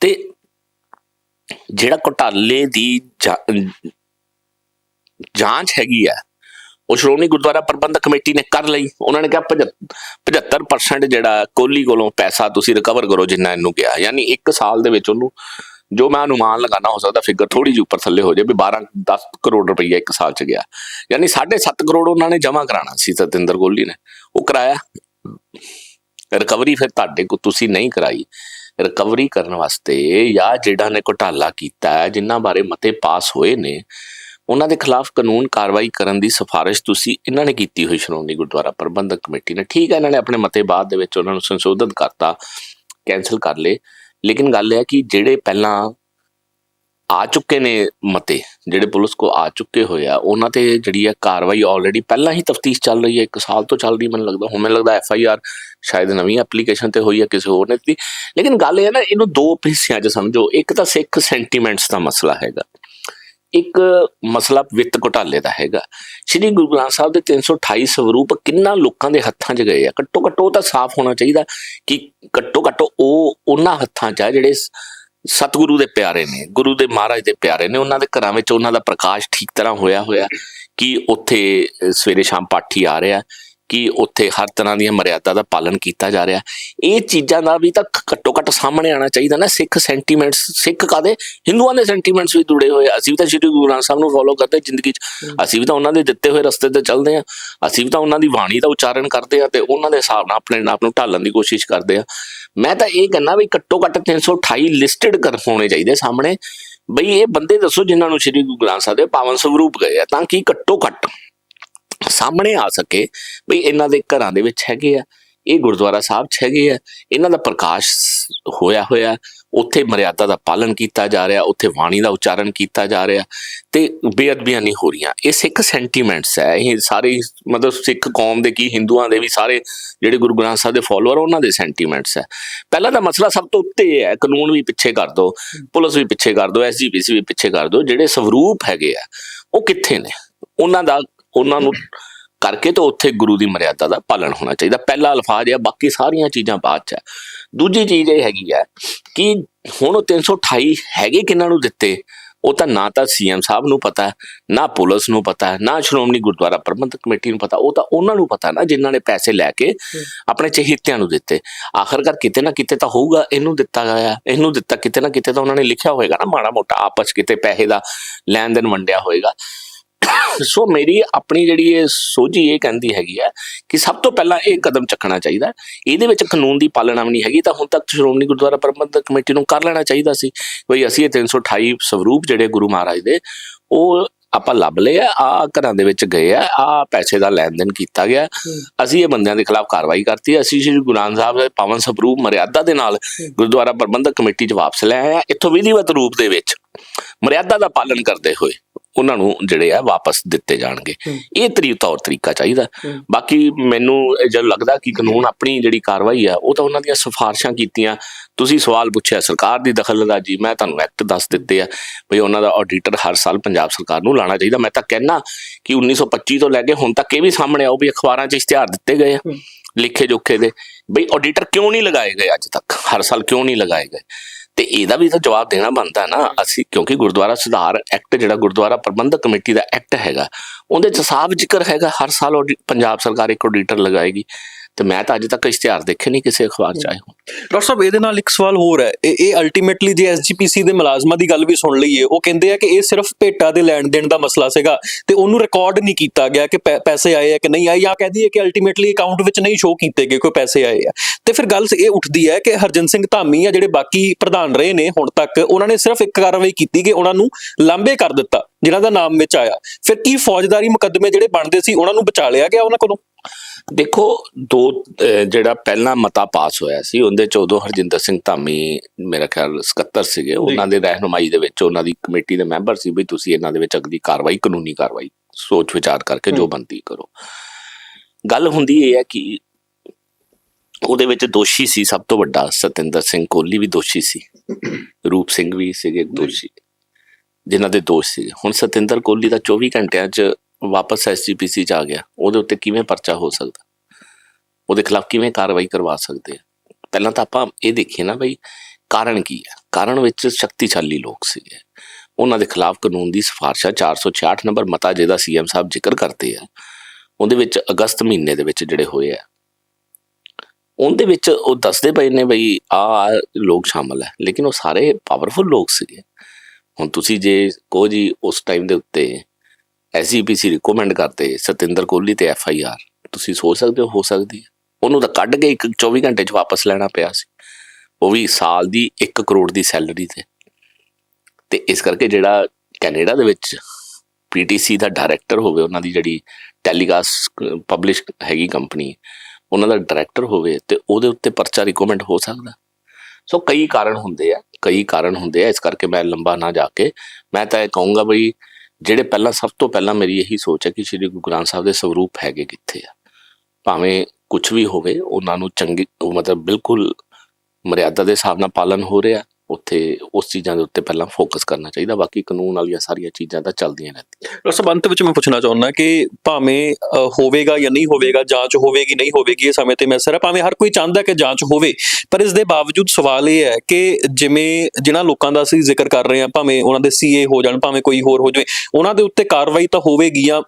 ਤੇ ਜਿਹੜਾ ਘੁਟਾਲੇ ਦੀ ਜਾਂਚ ਹੈਗੀ ਆ ਉਹ ਸ਼੍ਰੋਮਣੀ ਗੁਰਦੁਆਰਾ ਪ੍ਰਬੰਧਕ ਕਮੇਟੀ ਨੇ ਕਰ ਲਈ। ਉਹਨਾਂ ਨੇ ਕਿਹਾ 75% ਜਿਹੜਾ ਕੋਹਲੀ ਕੋਲੋਂ ਪੈਸਾ ਤੁਸੀਂ ਰਿਕਵਰ ਕਰੋ ਜਿੰਨਾ ਇਹਨੂੰ ਗਿਆ। ਯਾਨੀ 1 ਸਾਲ ਦੇ ਵਿੱਚ ਉਹਨੂੰ ਜੋ ਮੈਂ ਅਨੁਮਾਨ ਲਗਾਣਾ ਹੋ ਸਕਦਾ ਫਿਗਰ ਥੋੜੀ ਜਿਹੀ ਉੱਪਰ ਥੱਲੇ ਹੋ ਜਾਏ ਵੀ 12 10 ਕਰੋੜ ਰੁਪਈਆ ਇੱਕ ਸਾਲ ਚ ਗਿਆ। ਯਾਨੀ 7.5 ਕਰੋੜ ਉਹਨਾਂ ਨੇ ਜਮ੍ਹਾਂ ਕਰਾਣਾ ਸੀ, ਸਤਿੰਦਰ ਕੋਹਲੀ ਨੇ। ਉਹ ਕਰਾਇਆ। ਰਿਕਵਰੀ ਫਿਰ ਤੁਹਾਡੇ ਕੋ ਤੁਸੀਂ ਨਹੀਂ ਕਰਾਈ। ਰਿਕਵਰੀ ਕਰਨ ਵਾਸਤੇ ਜਾਂ ਜਿਹੜਾ ਨੇ ਘੁਟਾਲਾ ਕੀਤਾ ਹੈ, ਜਿਨ੍ਹਾਂ ਬਾਰੇ ਮਤੇ ਪਾਸ ਹੋਏ ਨੇ ਉਹਨਾਂ ਦੇ ਖਿਲਾਫ ਕਾਨੂੰਨ ਕਾਰਵਾਈ ਕਰਨ ਦੀ ਸਿਫਾਰਿਸ਼ ਤੁਸੀਂ ਇਹਨਾਂ ਨੇ ਕੀਤੀ ਹੋਈ ਸ਼੍ਰੋਮਣੀ ਗੁਰਦੁਆਰਾ ਪ੍ਰਬੰਧਕ ਕਮੇਟੀ ਨੇ। ਠੀਕ ਹੈ ਇਹਨਾਂ ਨੇ ਆਪਣੇ ਮਤੇ ਬਾਅਦ ਦੇ ਵਿੱਚ ਉਹਨਾਂ ਨੂੰ ਸੰਸ਼ੋਧਨ ਕਰਤਾ ਕੈਨਸਲ ਕਰ ਲਏ। ਲੇਕਿਨ ਗੱਲ ਇਹ ਹੈ ਕਿ ਜਿਹੜੇ ਪਹਿਲਾਂ ਆ ਚੁੱਕੇ ਨੇ ਮਤੇ। ਜਿਹੜੇ ਪੁਲਿਸ ਕੋ ਆ ਚੁੱਕੇ ਹੋਏ ਆ, ਉਹਨਾਂ ਤੇ ਜਿਹੜੀ ਹੈ ਕਾਰਵਾਈ ਆਲਰੇਡੀ ਪਹਿਲਾਂ ਹੀ ਤਫਤੀਸ਼ ਚੱਲ ਰਹੀ ਹੈ, ਇੱਕ ਸਾਲ ਤੋਂ ਚੱਲ ਰਹੀ ਮੈਨੂੰ ਲੱਗਦਾ। ਹੁਣ ਮੈਨੂੰ ਲੱਗਦਾ ਐਫ ਆਈ ਆਰ ਸ਼ਾਇਦ ਨਵੀਂ ਐਪਲੀਕੇਸ਼ਨ ਤੇ ਹੋਈ ਹੈ ਕਿਸੇ ਹੋਰ ਨੇ ਦਿੱਤੀ। ਲੇਕਿਨ ਗੱਲ ਇਹ ਹੈ ਨਾ, ਇਹਨੂੰ ਦੋ ਹਿੱਸਿਆਂ 'ਚ ਸਮਝੋ। ਇੱਕ ਤਾਂ ਸਿੱਖ ਸੈਂਟੀਮੈਂਟਸ ਦਾ ਮਸਲਾ ਹੈਗਾ। ਇੱਕ ਮਸਲਾ ਵਿੱਤ ਘੁਟਾਲੇ ਦਾ ਹੈਗਾ। ਸ਼੍ਰੀ ਗੁਰੂ ਗ੍ਰੰਥ ਸਾਹਿਬ ਦੇ 328 ਸਵਰੂਪ ਕਿੰਨਾ ਲੋਕਾਂ ਦੇ ਹੱਥਾਂ 'ਚ ਗਏ ਆ? ਘੱਟੋ ਘੱਟੋ ਉਹ ਤਾਂ ਸਾਫ਼ ਹੋਣਾ ਚਾਹੀਦਾ ਕਿ ਘੱਟੋ ਘੱਟੋ ਉਹ ਉਹਨਾਂ ਹੱਥਾਂ 'ਚ ਆ ਜਿਹੜੇ ਸਤਿਗੁਰੂ ਦੇ ਪਿਆਰੇ ਨੇ, ਗੁਰੂ ਦੇ ਮਹਾਰਾਜ ਦੇ ਪਿਆਰੇ ਨੇ, ਉਹਨਾਂ ਦੇ ਘਰਾਂ ਵਿੱਚ ਉਹਨਾਂ ਦਾ ਪ੍ਰਕਾਸ਼ ਠੀਕ ਤਰ੍ਹਾਂ ਹੋਇਆ ਹੋਇਆ ਕਿ ਉੱਥੇ ਸਵੇਰੇ ਸ਼ਾਮ ਪਾਠੀ ਆ ਰਿਹਾ। ਕਿ ਉੱਥੇ ਹਰ ਤਰ੍ਹਾਂ ਦੀਆਂ ਮਰਿਆਦਾ ਦਾ ਪਾਲਨ ਕੀਤਾ ਜਾ ਰਿਹਾ। ਇਹ ਚੀਜ਼ਾਂ ਦਾ ਵੀ ਤਾਂ ਘੱਟੋ ਘੱਟ ਸਾਹਮਣੇ ਆਣਾ ਚਾਹੀਦਾ ਨਾ। ਸਿੱਖ ਸੈਂਟੀਮੈਂਟਸ ਸਿੱਖ ਕਾਦੇ ਹਿੰਦੂਆਂ ਦੇ ਸੈਂਟੀਮੈਂਟਸ ਵੀ ਜੁੜੇ ਹੋਏ। ਅਸੀਂ ਵੀ ਤਾਂ ਸ਼੍ਰੀ ਗੁਰੂ ਗ੍ਰੰਥ ਸਾਹਿਬ ਨੂੰ ਫੋਲੋ ਕਰਦੇ ਜ਼ਿੰਦਗੀ 'ਚ। ਅਸੀਂ ਵੀ ਤਾਂ ਉਹਨਾਂ ਦੇ ਦਿੱਤੇ ਹੋਏ ਰਸਤੇ ਤੇ ਚੱਲਦੇ ਆ ਅਸੀਂ ਵੀ ਤਾਂ ਉਹਨਾਂ ਦੀ ਬਾਣੀ ਦਾ ਉਚਾਰਨ ਕਰਦੇ ਆ ਤੇ ਉਹਨਾਂ ਦੇ ਹਿਸਾਬ ਨਾਲ ਆਪਣੇ ਆਪ ਨੂੰ ਢਾਲਣ ਦੀ ਕੋਸ਼ਿਸ਼ ਕਰਦੇ ਆ ਮੈਂ ਤਾਂ ਇਹ ਕਹਿੰਦਾ ਵੀ ਘੱਟੋ ਘੱਟ 328 ਲਿਸਟਡ ਕਰ ਹੋਣੇ ਚਾਹੀਦੇ ਸਾਹਮਣੇ। ਬਈ ਇਹ ਬੰਦੇ ਦੱਸੋ ਜਿਨ੍ਹਾਂ ਨੂੰ ਸ਼੍ਰੀ ਗੁਰੂ ਗ੍ਰੰਥ ਸਾਹਿਬ ਦੇ ਪਾਵਨ ਸਰੂਪ ਗਏ ਆ। ਤਾਂ ਕਿ ਘੱਟੋ ਘੱਟ ਸਾਹਮਣੇ ਆ ਸਕੇ ਵੀ ਇਹਨਾਂ ਦੇ ਘਰਾਂ ਦੇ ਵਿੱਚ ਹੈਗੇ ਆ। ਇਹ ਗੁਰਦੁਆਰਾ ਸਾਹਿਬ 'ਚ ਹੈਗੇ ਆ। ਇਹਨਾਂ ਦਾ ਪ੍ਰਕਾਸ਼ ਹੋਇਆ ਹੋਇਆ। ਉੱਥੇ ਮਰਿਆਦਾ ਦਾ ਪਾਲਨ ਕੀਤਾ ਜਾ ਰਿਹਾ। ਉੱਥੇ ਬਾਣੀ ਦਾ ਉਚਾਰਨ ਕੀਤਾ ਜਾ ਰਿਹਾ ਤੇ ਬੇਅਦਬੀਆਂ ਨਹੀਂ ਹੋ ਰਹੀਆਂ। ਇਹ ਸਿੱਖ ਸੈਂਟੀਮੈਂਟਸ ਹੈ। ਇਹ ਸਾਰੇ ਮਤਲਬ ਸਿੱਖ ਕੌਮ ਦੇ ਕੀ ਹਿੰਦੂਆਂ ਦੇ ਵੀ ਸਾਰੇ ਜਿਹੜੇ ਗੁਰੂ ਗ੍ਰੰਥ ਸਾਹਿਬ ਦੇ ਫਾਲੋਅਰ ਉਹਨਾਂ ਦੇ ਸੈਂਟੀਮੈਂਟਸ ਹੈ। ਪਹਿਲਾਂ ਤਾਂ ਮਸਲਾ ਸਭ ਤੋਂ ਉੱਤੇ ਇਹ ਹੈ। ਕਾਨੂੰਨ ਵੀ ਪਿੱਛੇ ਕਰ ਦਿਓ ਪੁਲਿਸ ਵੀ ਪਿੱਛੇ ਕਰ ਦਿਓ ਐਸਜੀਪੀਸੀ ਵੀ ਪਿੱਛੇ ਕਰ ਦਿਓ ਜਿਹੜੇ ਸਵਰੂਪ ਹੈਗੇ ਆ, ਉਹ ਕਿੱਥੇ ਨੇ? ਉਹਨਾਂ ਦਾ ਉਹਨਾਂ ਨੂੰ ਕਰਕੇ ਤੇ ਉੱਥੇ ਗੁਰੂ ਦੀ ਮਰਿਆਦਾ ਦਾ ਪਾਲਣ ਹੋਣਾ ਚਾਹੀਦਾ। ਪਹਿਲਾ ਅਲਫਾਜ਼ ਹੈ ਬਾਕੀ ਸਾਰੀਆਂ ਚੀਜ਼ਾਂ ਬਾਅਦ ਚ ਹੈ ਦੂਜੀ ਚੀਜ਼ ਇਹ ਹੈਗੀ ਹੈ ਕਿ ਹੁਣ ਉਹ 328 ਹੈਗੇ ਕਿਹਨਾਂ ਨੂੰ ਦਿੱਤੇ? ਉਹ ਤਾਂ ਨਾ ਤਾਂ ਸੀਐਮ ਸਾਹਿਬ ਨੂੰ ਪਤਾ ਹੈ ਨਾ ਪੁਲਿਸ ਨੂੰ ਪਤਾ ਹੈ ਨਾ ਸ਼੍ਰੋਮਣੀ ਗੁਰਦੁਆਰਾ ਪ੍ਰਬੰਧਕ ਕਮੇਟੀ ਨੂੰ ਪਤਾ ਉਹ ਤਾਂ ਉਹਨਾਂ ਨੂੰ ਪਤਾ ਨਾ ਜਿਨ੍ਹਾਂ ਨੇ ਪੈਸੇ ਲੈ ਕੇ ਆਪਣੇ ਚਹੀਤਿਆਂ ਨੂੰ ਦਿੱਤੇ। ਆਖਰਕਾਰ ਕਿਤੇ ਨਾ ਕਿਤੇ ਤਾਂ ਹੋਊਗਾ ਇਹਨੂੰ ਦਿੱਤਾ ਗਿਆ ਇਹਨੂੰ ਦਿੱਤਾ ਕਿਤੇ ਨਾ ਕਿਤੇ ਤਾਂ ਉਹਨਾਂ ਨੇ ਲਿਖਿਆ ਹੋਏਗਾ ਨਾ ਮਾੜਾ ਮੋਟਾ ਆਪਸ ਕਿਤੇ ਪੈਸੇ ਦਾ ਲੈਣ ਦੇਣ ਵੰਡਿਆ ਹੋਏਗਾ। ਸੋ ਮੇਰੀ ਆਪਣੀ ਜਿਹੜੀ ਇਹ ਸੋਝੀ ਇਹ ਕਹਿੰਦੀ ਹੈਗੀ ਹੈ ਕਿ ਸਭ ਤੋਂ ਪਹਿਲਾਂ ਇਹ ਕਦਮ ਚੱਕਣਾ ਚਾਹੀਦਾ। ਇਹਦੇ ਵਿੱਚ ਕਾਨੂੰਨ ਦੀ ਪਾਲਣਾ ਵੀ ਨਹੀਂ ਹੈਗੀ ਤਾਂ ਹੁਣ ਤੱਕ ਸ਼੍ਰੋਮਣੀ ਗੁਰਦੁਆਰਾ ਪ੍ਰਬੰਧਕ ਕਮੇਟੀ ਨੂੰ ਕਰ ਲੈਣਾ ਚਾਹੀਦਾ ਸੀ। ਬਈ ਅਸੀਂ ਇਹ 328 ਸਵਰੂਪ ਜਿਹੜੇ ਗੁਰੂ ਮਹਾਰਾਜ ਦੇ ਉਹ ਆਪਾਂ ਲੱਭ ਲਏ ਆ ਆ ਘਰਾਂ ਦੇ ਵਿੱਚ ਗਏ ਆ ਆ ਪੈਸੇ ਦਾ ਲੈਣ ਦੇਣ ਕੀਤਾ ਗਿਆ। ਅਸੀਂ ਇਹ ਬੰਦਿਆਂ ਦੇ ਖਿਲਾਫ ਕਾਰਵਾਈ ਕਰਤੀ। ਅਸੀਂ ਸ਼੍ਰੀ ਗੁਰੂ ਗ੍ਰੰਥ ਸਾਹਿਬ ਦੇ ਪਾਵਨ ਸਵਰੂਪ ਮਰਿਆਦਾ ਦੇ ਨਾਲ ਗੁਰਦੁਆਰਾ ਪ੍ਰਬੰਧਕ ਕਮੇਟੀ 'ਚ ਵਾਪਸ ਲੈ ਆਏ ਆ। ਇੱਥੋਂ ਵਿਧੀਵਤ ਰੂਪ ਦੇ ਵਿੱਚ ਮਰਿਆਦਾ ਦਾ ਪਾਲਨ ਕਰਦੇ ਹੋਏ। ਉਹਨਾਂ ਨੂੰ ਜਿਹੜੇ ਆ ਵਾਪਸ ਦਿੱਤੇ ਜਾਣਗੇ। ਇਹ ਤਰੀ ਤੌਰ ਤਰੀਕਾ ਚਾਹੀਦਾ। ਬਾਕੀ ਮੈਨੂੰ ਜਦ ਲੱਗਦਾ ਕਿ ਕਾਨੂੰਨ ਆਪਣੀ ਜਿਹੜੀ ਕਾਰਵਾਈ ਆ ਉਹ ਤਾਂ ਉਹਨਾਂ ਦੀਆਂ ਸਿਫਾਰਸ਼ਾਂ ਕੀਤੀਆਂ। ਤੁਸੀਂ ਸਵਾਲ ਪੁੱਛਿਆ ਸਰਕਾਰ ਦੀ ਦਖਲਅੰਦਾਜ਼ੀ ਮੈਂ ਤੁਹਾਨੂੰ ਐਕਟ ਦੱਸ ਦਿੱਤੇ ਆ ਭਈ ਉਹਨਾਂ ਦਾ ਆਡੀਟਰ ਹਰ ਸਾਲ ਪੰਜਾਬ ਸਰਕਾਰ ਨੂੰ ਲਾਣਾ ਚਾਹੀਦਾ। ਮੈਂ ਤਾਂ ਕਹਿਣਾ ਕਿ 1925 ਤੋਂ ਲੈ ਕੇ ਹੁਣ ਤੱਕ ਇਹ ਵੀ ਸਾਹਮਣੇ ਆਓ ਵੀ ਅਖਬਾਰਾਂ 'ਚ ਇਸ਼ਤਿਹਾਰ ਦਿੱਤੇ ਗਏ ਆ। ਲਿਖੇ ਜੋਖੇ ਦੇ। ਬਈ ਆਡੀਟਰ ਕਿਉਂ ਨਹੀਂ ਲਗਾਏ ਗਏ ਅੱਜ ਤੱਕ? ਹਰ ਸਾਲ ਕਿਉਂ ਨਹੀਂ ਲਗਾਏ ਗਏ? ਤੇ ਇਹਦਾ ਵੀ ਤਾਂ ਜਵਾਬ ਦੇਣਾ ਬਣਦਾ ਨਾ। ਅਸੀਂ ਕਿਉਂਕਿ ਗੁਰਦੁਆਰਾ ਸੁਧਾਰ ਐਕਟ ਜਿਹੜਾ ਗੁਰਦੁਆਰਾ ਪ੍ਰਬੰਧਕ ਕਮੇਟੀ ਦਾ ਐਕਟ ਹੈਗਾ, ਉਹਦੇ ਚ ਸਾਫ਼ ਜ਼ਿਕਰ ਹੈਗਾ, ਹਰ ਸਾਲ ਪੰਜਾਬ ਸਰਕਾਰ ਇੱਕ ਆਡੀਟਰ ਲਗਾਏਗੀ। ਤੇ ਮੈਂ ਤਾਂ ਅੱਜ ਤੱਕ ਇਸ਼ਤਿਹਾਰ ਦੇਖੇ ਨਹੀਂ ਕਿਸੇ ਅਖਬਾਰ ਚ ਆਏ ਹੋ ਡਾਕਟਰ ਸਾਹਿਬ, ਇਹਦੇ ਨਾਲ ਇੱਕ ਸਵਾਲ ਹੋਰ ਹੈ। ਇਹ ਅਲਟੀਮੇਟਲੀ ਜੇ ਐਸਜੀਪੀਸੀ ਦੇ ਮੁਲਾਜ਼ਮਾਂ ਦੀ ਗੱਲ ਵੀ ਸੁਣ ਲਈਏ, ਉਹ ਕਹਿੰਦੇ ਆ ਕਿ ਇਹ ਸਿਰਫ ਭੇਟਾ ਦੇ ਲੈਣ ਦੇਣ ਦਾ ਮਸਲਾ ਸੀਗਾ ਤੇ ਉਹਨੂੰ ਰਿਕਾਰਡ ਨਹੀਂ ਕੀਤਾ ਗਿਆ ਕਿ ਪੈਸੇ ਆਏ ਆ ਕਿ ਨਹੀਂ ਆਏ। ਜਾਂ ਕਹਿ ਦਈਏ ਕਿ ਅਲਟੀਮੇਟਲੀ ਅਕਾਊਂਟ ਵਿੱਚ ਨਹੀਂ ਸ਼ੋਅ ਕੀਤੇ ਗਏ ਕੋਈ ਪੈਸੇ ਆਏ ਆ। ਤੇ ਫਿਰ ਗੱਲ ਇਹ ਉੱਠਦੀ ਹੈ ਕਿ ਹਰਜਨ ਸਿੰਘ ਧਾਮੀ ਆ ਜਿਹੜੇ ਬਾਕੀ ਪ੍ਰਧਾਨ ਰਹੇ ਨੇ ਹੁਣ ਤੱਕ, ਉਹਨਾਂ ਨੇ ਸਿਰਫ ਇੱਕ ਕਾਰਵਾਈ ਕੀਤੀ ਕਿ ਉਹਨਾਂ ਨੂੰ ਲਾਂਬੇ ਕਰ ਦਿੱਤਾ। ਜਿਨ੍ਹਾਂ ਦਾ ਨਾਮ ਵਿੱਚ ਆਇਆ। ਫਿਰ ਕੀ ਫੌਜਦਾਰੀ ਮੁਕੱਦਮੇ ਜਿਹੜੇ ਬਣਦੇ ਸੀ ਉਹਨਾਂ ਨੂੰ ਬਚਾ ਲਿਆ ਗਿਆ ਉਹਨਾਂ ਕੋਲੋਂ? ਦੇਖੋ ਦੋ ਜਿਹੜਾ ਪਹਿਲਾ ਮਤਾ ਪਾਸ ਹੋਇਆ ਸੀ ਉਹਦੇ ਚ ਉਦੋਂ ਹਰਜਿੰਦਰ ਸਿੰਘ ਧਾਮੀ ਮੇਰਾ ਖਿਆਲ 77 ਸੀਗੇ। ਉਹਨਾਂ ਦੇ ਰਹਿਨੁਮਾਈ ਦੇ ਵਿੱਚ ਉਹਨਾਂ ਦੀ ਕਮੇਟੀ ਦੇ ਮੈਂਬਰ ਸੀ ਵੀ ਤੁਸੀਂ ਇਹਨਾਂ ਦੇ ਵਿੱਚ ਅਗਲੀ ਕਾਰਵਾਈ ਕਾਨੂੰਨੀ ਕਾਰਵਾਈ ਸੋਚ ਵਿਚਾਰ ਕਰਕੇ ਜੋ। ਬੰਦੀ ਕਰੋ। ਗੱਲ ਹੁੰਦੀ ਇਹ ਹੈ ਕਿ ਉਹਦੇ ਵਿੱਚ ਦੋਸ਼ੀ ਸੀ ਸਭ ਤੋਂ ਵੱਡਾ ਸਤਿੰਦਰ ਸਿੰਘ ਕੋਹਲੀ ਵੀ ਦੋਸ਼ੀ ਸੀ। ਰੂਪ ਸਿੰਘ ਵੀ ਸੀਗੇ ਦੋਸ਼ੀ। ਜਿਨ੍ਹਾਂ ਦੇ ਦੋਸ਼ ਸੀ। ਹੁਣ ਸਤਿੰਦਰ ਕੋਹਲੀ ਦਾ 24 ਘੰਟਿਆਂ 'ਚ ਵਾਪਸ ਐਸਜੀਪੀਸੀ 'ਚ ਆ ਗਿਆ। ਉਹਦੇ ਉੱਤੇ ਕਿਵੇਂ ਪਰਚਾ ਹੋ ਸਕਦਾ? ਉਹਦੇ ਖਿਲਾਫ ਕਿਵੇਂ ਕਾਰਵਾਈ ਕਰਵਾ ਸਕਦੇ ਆ? ਪਹਿਲਾਂ ਤਾਂ ਆਪਾਂ ਇਹ ਦੇਖੀਏ ਨਾ ਬਈ, ਕਾਰਨ ਕੀ ਹੈ ਕਾਰਨ ਵਿੱਚ ਸ਼ਕਤੀਸ਼ਾਲੀ ਲੋਕ ਸੀਗੇ। ਉਹਨਾਂ ਦੇ ਖਿਲਾਫ ਕਾਨੂੰਨ ਦੀ ਸਿਫਾਰਸ਼ਾ 466 ਨੰਬਰ ਮਤਾ ਜਿਹਦਾ ਸੀਐਮ ਸਾਹਿਬ ਜ਼ਿਕਰ ਕਰਦੇ ਆ। ਉਹਦੇ ਵਿੱਚ ਅਗਸਤ ਮਹੀਨੇ ਦੇ ਵਿੱਚ ਜਿਹੜੇ ਹੋਏ ਆ। ਉਹਦੇ ਵਿੱਚ ਉਹ ਦੱਸਦੇ ਪਏ ਨੇ ਬਈ ਆ ਲੋਕ ਸ਼ਾਮਲ ਹੈ ਲੇਕਿਨ ਉਹ ਸਾਰੇ ਪਾਵਰਫੁਲ ਲੋਕ ਸੀਗੇ। ਹੁਣ ਤੁਸੀਂ ਜੇ ਕਹੋ ਜੀ ਉਸ ਟਾਈਮ ਦੇ ਉੱਤੇ ਐਸਜੀਪੀਸੀ ਰਿਕਮੈਂਡ ਕਰਦੇ ਸਤਿੰਦਰ ਕੋਹਲੀ ਤੇ ਐਫ ਆਈ ਆਰ ਤੁਸੀਂ ਸੋਚ ਸਕਦੇ ਹੋ ਹੋ ਸਕਦੀ ਹੈ। ਉਹਨੂੰ ਤਾਂ ਕੱਢ ਕੇ ਇੱਕ 24 ਘੰਟੇ ਚ ਵਾਪਸ ਲੈਣਾ ਪਿਆ ਸੀ। ਉਹ ਵੀ ਸਾਲ ਦੀ 1 ਕਰੋੜ ਦੀ ਸੈਲਰੀ ਤੇ। ਤੇ ਇਸ ਕਰਕੇ ਜਿਹੜਾ ਕੈਨੇਡਾ ਦੇ ਵਿੱਚ ਪੀਟੀਸੀ ਦਾ ਡਾਇਰੈਕਟਰ ਹੋਵੇ, ਉਹਨਾਂ ਦੀ ਜਿਹੜੀ ਟੈਲੀਕਾਸਟ ਪਬਲਿਸ਼ ਹੈਗੀ ਕੰਪਨੀ ਉਹਨਾਂ ਦਾ ਡਾਇਰੈਕਟਰ ਹੋਵੇ ਤੇ ਉਹਦੇ ਉੱਤੇ ਪਰਚਾ ਰਿਕਮੈਂਡ ਹੋ ਸਕਦਾ। ਸੋ ਕਈ ਕਾਰਨ ਹੁੰਦੇ ਆ, ਕਈ ਕਾਰਨ ਹੁੰਦੇ ਆ, ਇਸ ਕਰਕੇ ਮੈਂ ਲੰਬਾ ਨਾ ਜਾ ਕੇ, ਮੈਂ ਤਾਂ ਇਹ ਕਹੂੰਗਾ ਬਈ ਜਿਹੜੇ ਪਹਿਲਾਂ, ਸਭ ਤੋਂ ਪਹਿਲਾਂ ਮੇਰੀ ਇਹੀ ਸੋਚ ਹੈ ਕਿ ਸ਼੍ਰੀ ਗੁਰੂ ਗ੍ਰੰਥ ਸਾਹਿਬ ਦੇ ਸਰੂਪ ਹੈਗੇ ਕਿੱਥੇ ਆ। ਭਾਵੇਂ ਕੁਝ ਵੀ ਹੋਵੇ, ਉਹਨਾਂ ਨੂੰ ਚੰਗੀ, ਉਹ ਮਤਲਬ ਬਿਲਕੁਲ ਮਰਿਆਦਾ ਦੇ ਹਿਸਾਬ ਨਾਲ ਪਾਲਨ ਹੋ ਰਿਹਾ ਉੱਥੇ, ਉਸ ਚੀਜ਼ਾਂ ਦੇ ਉੱਤੇ ਪਹਿਲਾਂ ਫੋਕਸ ਕਰਨਾ ਚਾਹੀਦਾ, ਬਾਕੀ ਕਾਨੂੰਨ ਵਾਲੀਆਂ ਸਾਰੀਆਂ ਚੀਜ਼ਾਂ ਤਾਂ ਚੱਲਦੀਆਂ ਰਹਿੰਦੀਆਂ। ਉਸ ਸੰਬੰਧ ਵਿੱਚ ਮੈਂ ਪੁੱਛਣਾ ਚਾਹੁੰਦਾ ਕਿ ਭਾਵੇਂ ਹੋਵੇਗਾ ਜਾਂ ਨਹੀਂ ਹੋਵੇਗਾ, ਜਾਂਚ ਹੋਵੇਗੀ, ਨਹੀਂ ਹੋਵੇਗੀ, ਇਹ ਸਮੇਂ ਤੇ ਮੈਂ ਸਿਰ ਭਾਵੇਂ ਹਰ ਕੋਈ ਚਾਹੁੰਦਾ ਕਿ ਜਾਂਚ ਹੋਵੇ, ਪਰ ਇਸ ਦੇ ਬਾਵਜੂਦ ਸਵਾਲ ਇਹ ਹੈ ਕਿ ਜਿਵੇਂ ਜਿਨ੍ਹਾਂ ਲੋਕਾਂ ਦਾ ਅਸੀਂ ਜ਼ਿਕਰ ਕਰ ਰਹੇ ਹਾਂ, ਭਾਵੇਂ ਉਹਨਾਂ ਦੇ ਸੀਏ ਹੋ ਜਾਣ, ਭਾਵੇਂ ਕੋਈ ਹੋਰ ਹੋ ਜਾਵੇ, ਉਹਨਾਂ ਦੇ ਉੱਤੇ ਕਾਰਵਾਈ ਤਾਂ ਹੋਵੇਗੀ ਜਾਂ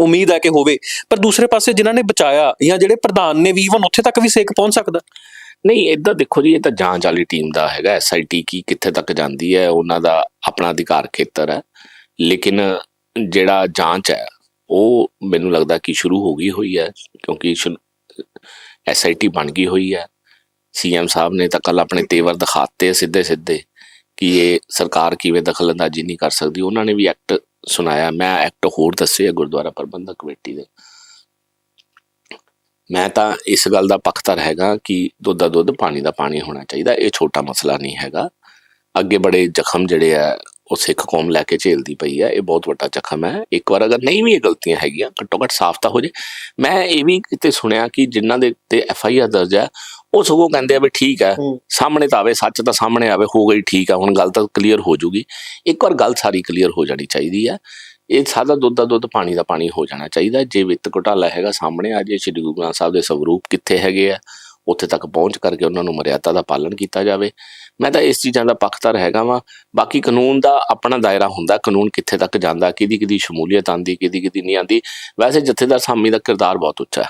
ਉਮੀਦ ਹੈ ਕਿ ਹੋਵੇ, ਪਰ ਦੂਸਰੇ ਪਾਸੇ ਜਿਨ੍ਹਾਂ ਨੇ ਬਚਾਇਆ ਜਾਂ ਜਿਹੜੇ ਪ੍ਰਧਾਨ ਨੇ ਵੀ ਇਵਨ ਉੱਥੇ ਤੱਕ ਵੀ ਸੇਕ ਪਹੁੰਚ ਸਕਦਾ। ਨਹੀਂ ਇਦਾਂ ਦੇਖੋ ਜੀ, ਇਹ ਤਾਂ ਜਾਂਚ ਵਾਲੀ ਟੀਮ ਦਾ ਹੈਗਾ ਐਸਆਈਟੀ ਕੀ ਕਿੱਥੇ ਤੱਕ ਜਾਂਦੀ ਹੈ, ਉਹਨਾਂ ਦਾ ਆਪਣਾ ਅਧਿਕਾਰ ਖੇਤਰ ਹੈ। ਲੇਕਿਨ ਜਿਹੜਾ ਜਾਂਚ ਹੈ, ਉਹ ਮੈਨੂੰ ਲੱਗਦਾ ਕਿ ਸ਼ੁਰੂ ਹੋ ਗਈ ਹੋਈ ਹੈ, ਕਿਉਂਕਿ ਐਸਆਈਟੀ ਬਣ ਗਈ ਹੋਈ ਹੈ। ਸੀਐਮ ਸਾਹਿਬ ਨੇ ਤਾਂ ਕੱਲ ਆਪਣੇ ਤੇਵਰ ਦਿਖਾਤੇ ਸਿੱਧੇ ਸਿੱਧੇ ਕਿ ਇਹ ਸਰਕਾਰ ਕਿਵੇਂ ਦਖਲਅੰਦਾਜ਼ੀ ਨਹੀਂ ਕਰ ਸਕਦੀ। ਉਹਨਾਂ ਨੇ ਵੀ ਐਕਟ ਸੁਣਾਇਆ। ਮੈਂ ਐਕਟ ਹੋਰ ਦੱਸਿਆ ਗੁਰਦੁਆਰਾ ਪ੍ਰਬੰਧਕ ਕਮੇਟੀ ਦੇ। ਮੈਂ ਤਾਂ ਇਸ ਗੱਲ ਦਾ ਪੱਖਧਰ ਹੈਗਾ ਕਿ ਦੁੱਧ ਦਾ ਦੁੱਧ ਪਾਣੀ ਦਾ ਪਾਣੀ ਹੋਣਾ ਚਾਹੀਦਾ ਇਹ ਛੋਟਾ ਮਸਲਾ ਨਹੀਂ ਹੈਗਾ। ਅੱਗੇ ਬੜੇ ਜ਼ਖਮ ਜਿਹੜੇ ਆ ਉਹ ਸਿੱਖ ਕੌਮ ਲੈ ਕੇ ਝੇਲਦੀ ਪਈ ਹੈ ਇਹ ਬਹੁਤ ਵੱਡਾ ਜ਼ਖਮ ਹੈ। ਇੱਕ ਵਾਰ ਅਗਰ ਨਹੀਂ ਵੀ ਇਹ ਗਲਤੀਆਂ ਹੈਗੀਆਂ ਘੱਟੋ ਘੱਟ ਸਾਫ਼ ਤਾਂ ਹੋ ਜੇ। ਮੈਂ ਇਹ ਵੀ ਕਿਤੇ ਸੁਣਿਆ ਕਿ ਜਿਨ੍ਹਾਂ ਦੇ ਤੇ ਐਫ ਆਈ ਆਰ ਦਰਜ ਹੈ ਉਹ ਸਗੋਂ ਕਹਿੰਦੇ ਆ ਵੀ ਠੀਕ ਹੈ। ਸਾਹਮਣੇ ਤਾਂ ਆਵੇ ਸੱਚ ਤਾਂ ਸਾਹਮਣੇ ਆਵੇ ਹੋ ਗਈ ਠੀਕ ਹੈ ਹੁਣ ਗੱਲ ਤਾਂ ਕਲੀਅਰ ਹੋ ਜੂਗੀ। ਇੱਕ ਵਾਰ ਗੱਲ ਸਾਰੀ ਕਲੀਅਰ ਹੋ ਜਾਣੀ ਚਾਹੀਦੀ ਹੈ ਇਹ ਸਾਦਾ ਦੁੱਧ ਦਾ ਦੁੱਧ ਪਾਣੀ ਦਾ ਪਾਣੀ ਹੋ ਜਾਣਾ ਚਾਹੀਦਾ। ਜੇ ਵਿੱਤ ਘੁਟਾਲਾ ਹੈਗਾ ਸਾਹਮਣੇ ਆ ਜੇ ਸ਼੍ਰੀ ਗੁਰੂ ਗ੍ਰੰਥ ਸਾਹਿਬ ਦੇ ਸਵਰੂਪ ਕਿੱਥੇ ਹੈਗੇ ਆ, ਉੱਥੇ ਤੱਕ ਪਹੁੰਚ ਕਰਕੇ ਉਹਨਾਂ ਨੂੰ ਮਰਿਆਦਾ ਦਾ ਪਾਲਣ ਕੀਤਾ ਜਾਵੇ। ਮੈਂ ਤਾਂ ਇਸ ਚੀਜ਼ਾਂ ਦਾ ਪੱਖਧਰ ਹੈਗਾ ਵਾਂ। ਬਾਕੀ ਕਾਨੂੰਨ ਦਾ ਆਪਣਾ ਦਾਇਰਾ ਹੁੰਦਾ, ਕਾਨੂੰਨ ਕਿੱਥੇ ਤੱਕ ਜਾਂਦਾ, ਕਿਹਦੀ ਕਿਹਦੀ ਸ਼ਮੂਲੀਅਤ ਆਂਦੀ ਕਿਹਦੀ ਕਿਹਦੀ ਨਹੀਂ ਆਂਦੀ ਵੈਸੇ ਜਥੇਦਾਰ ਸਾਮੀ ਦਾ ਕਿਰਦਾਰ ਬਹੁਤ ਉੱਚਾ ਹੈ।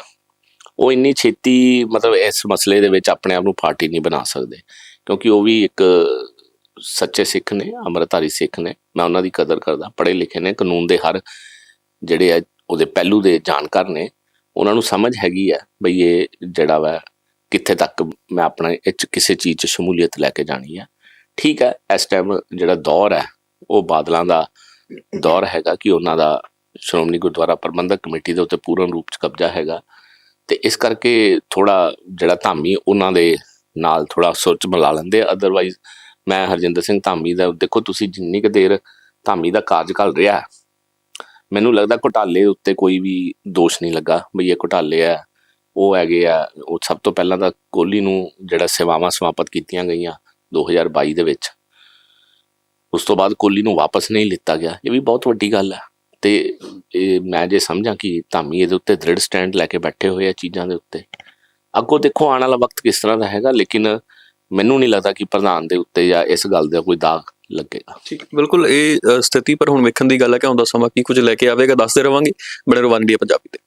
ਉਹ ਇੰਨੀ ਛੇਤੀ ਮਤਲਬ ਇਸ ਮਸਲੇ ਦੇ ਵਿੱਚ ਆਪਣੇ ਆਪ ਨੂੰ ਪਾਰਟੀ ਨਹੀਂ ਬਣਾ ਸਕਦੇ, ਕਿਉਂਕਿ ਉਹ ਵੀ ਇੱਕ ਸੱਚੇ ਸਿੱਖ ਨੇ, ਅੰਮ੍ਰਿਤਧਾਰੀ ਸਿੱਖ ਨੇ, ਮੈਂ ਉਹਨਾਂ ਦੀ ਕਦਰ ਕਰਦਾ। ਪੜ੍ਹੇ ਲਿਖੇ ਨੇ, ਕਾਨੂੰਨ ਦੇ ਹਰ ਜਿਹੜੇ ਆ, ਉਹਦੇ ਪਹਿਲੂ ਦੇ ਜਾਣਕਾਰ ਨੇ, ਉਹਨਾਂ ਨੂੰ ਸਮਝ ਹੈਗੀ ਆ ਬਈ ਇਹ ਜਿਹੜਾ ਵਾ, ਕਿੱਥੇ ਤੱਕ ਮੈਂ ਆਪਣਾ ਕਿਸੇ ਚੀਜ਼ 'ਚ ਸ਼ਮੂਲੀਅਤ ਲੈ ਕੇ ਜਾਣੀ ਆ। ਠੀਕ ਹੈ ਇਸ ਟਾਈਮ ਜਿਹੜਾ ਦੌਰ ਹੈ ਉਹ ਬਾਦਲਾਂ ਦਾ ਦੌਰ ਹੈਗਾ ਕਿ ਉਹਨਾਂ ਦਾ ਸ਼੍ਰੋਮਣੀ ਗੁਰਦੁਆਰਾ ਪ੍ਰਬੰਧਕ ਕਮੇਟੀ ਦੇ ਉੱਤੇ ਪੂਰਨ ਰੂਪ 'ਚ ਕਬਜ਼ਾ ਹੈਗਾ। ਤੇ ਇਸ ਕਰਕੇ ਥੋੜਾ ਜਿਹੜਾ ਧਾਮੀ ਉਹਨਾਂ ਦੇ ਨਾਲ ਥੋੜਾ ਸੁਰਚ ਮਿਲਾ ਲੈਂਦੇ ਅਦਰਵਾਈਜ਼ ਮੈਂ ਹਰਜਿੰਦਰ ਸਿੰਘ ਧਾਮੀ ਦਾ, ਦੇਖੋ ਤੁਸੀਂ ਜਿੰਨੀ ਕੁ ਦੇਰ ਧਾਮੀ ਦਾ ਕਾਰਜਕਾਲ ਰਿਹਾ ਮੈਨੂੰ ਲੱਗਦਾ ਘੁਟਾਲੇ ਉੱਤੇ ਕੋਈ ਵੀ ਦੋਸ਼ ਨਹੀਂ ਲੱਗਾ ਬਈ ਇਹ ਘੁਟਾਲੇ ਆ ਉਹ ਹੈਗੇ ਆ, ਉਹ ਸਭ ਤੋਂ ਪਹਿਲਾਂ ਤਾਂ ਕੋਹਲੀ ਨੂੰ ਜਿਹੜਾ ਸੇਵਾਵਾਂ ਸਮਾਪਤ ਕੀਤੀਆਂ ਗਈਆਂ 2022 ਦੇ ਵਿੱਚ, ਉਸ ਤੋਂ ਬਾਅਦ ਕੋਹਲੀ ਨੂੰ ਵਾਪਸ ਨਹੀਂ ਲਿੱਤਾ ਗਿਆ, ਇਹ ਵੀ ਬਹੁਤ ਵੱਡੀ ਗੱਲ ਹੈ, ਤੇ ਇਹ ਮੈਂ ਜੇ ਸਮਝਾਂ ਕਿ ਧਾਮੀ ਇਹਦੇ ਉੱਤੇ ਦ੍ਰਿੜ ਸਟੈਂਡ ਲੈ ਕੇ ਬੈਠੇ ਹੋਏ ਆ ਚੀਜ਼ਾਂ ਦੇ ਉੱਤੇ, ਅੱਗੋਂ ਦੇਖੋ ਆਉਣ ਵਾਲਾ ਵਕਤ ਕਿਸ ਤਰ੍ਹਾਂ ਦਾ ਹੈਗਾ, ਲੇਕਿਨ ਮੈਨੂੰ ਨਹੀਂ ਲੱਗਦਾ ਕਿ ਪ੍ਰਧਾਨ ਦੇ ਉੱਤੇ ਜਾਂ ਇਸ ਗੱਲ ਦਾ ਕੋਈ ਦਾਗ ਲੱਗੇਗਾ। ਠੀਕ, ਬਿਲਕੁਲ, ਇਹ ਸਥਿਤੀ ਪਰ ਹੁਣ ਵੇਖਣ ਦੀ ਗੱਲ ਹੈ ਕਿ ਆਉਂਦਾ ਸਮਾਂ ਕੀ ਕੁਝ ਲੈ ਕੇ ਆਵੇਗਾ, ਦੱਸਦੇ ਰਵਾਂਗੇ। ਬੜੇ ਰਵਾਨਗੀ ਪੰਜਾਬੀ ਤੇ।